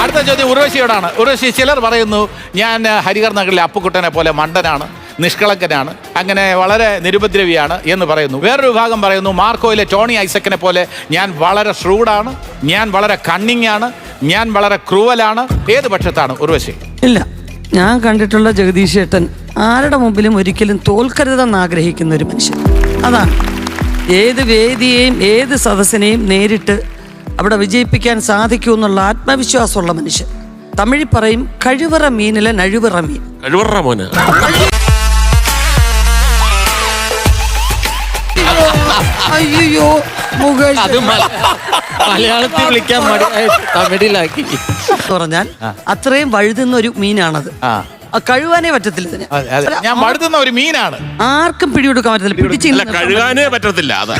അടുത്ത ചോദ്യം ഉർവശിയോടാണ്. ഉർവശി ചിലർ പറയുന്നു ഞാൻ ഹരിഹർ നഗറിലെ അപ്പുക്കുട്ടനെ പോലെ മണ്ടനാണ് നിഷ്കളങ്കനാണ് അങ്ങനെ വളരെ നിരുപദ്രവിയാണ് എന്ന് പറയുന്നു. വേറൊരു വിഭാഗം പറയുന്നു മാർക്കോയിലെ ടോണി ഐസക്കിനെ പോലെ ഞാൻ വളരെ ഷ്രൂഡാണ് ഞാൻ വളരെ കണ്ണിങ് ആണ് ഞാൻ വളരെ ക്രൂവലാണ്. ഏത് പക്ഷത്താണ് ഉർവശി? ഇല്ല ഞാൻ കണ്ടിട്ടുള്ള ജഗദീഷ് ഏട്ടൻ ആരുടെ മുമ്പിലും ഒരിക്കലും തോൽക്കരുതെന്ന് ആഗ്രഹിക്കുന്ന ഒരു മനുഷ്യൻ. അതാണ്. ഏത് വേദിയെയും ഏത് സദസ്സിനെയും നേരിട്ട് അവിടെ വിജയിപ്പിക്കാൻ സാധിക്കൂ എന്നുള്ള ആത്മവിശ്വാസമുള്ള മനുഷ്യൻ. തമിഴിൽ പറയും കഴിവറ മീനിലെ നഴുവറ മീൻ. കഴിവറ മോന്. അയ്യോ മുകേഷ്. അത് മലയാളത്തിൽ വിളിക്കാൻ മടി തമിഴിലാക്കി. എന്ന് പറഞ്ഞാൽ അത്രയും വഴുതുന്ന ഒരു മീനാണത്. ആ. ആ, കഴുകാനേ പറ്റത്തില്ല ഇതിന്. അതെ, അതെ. ഞാൻ മടുത്തുന്ന ഒരു മീനാണ്. ആർക്കും പിടികൊടുക്കാൻ പറ്റത്തില്ല. പിടിച്ച് അല്ല ഇങ്ങനെ കഴുകാനേ പറ്റത്തില്ല അതാ.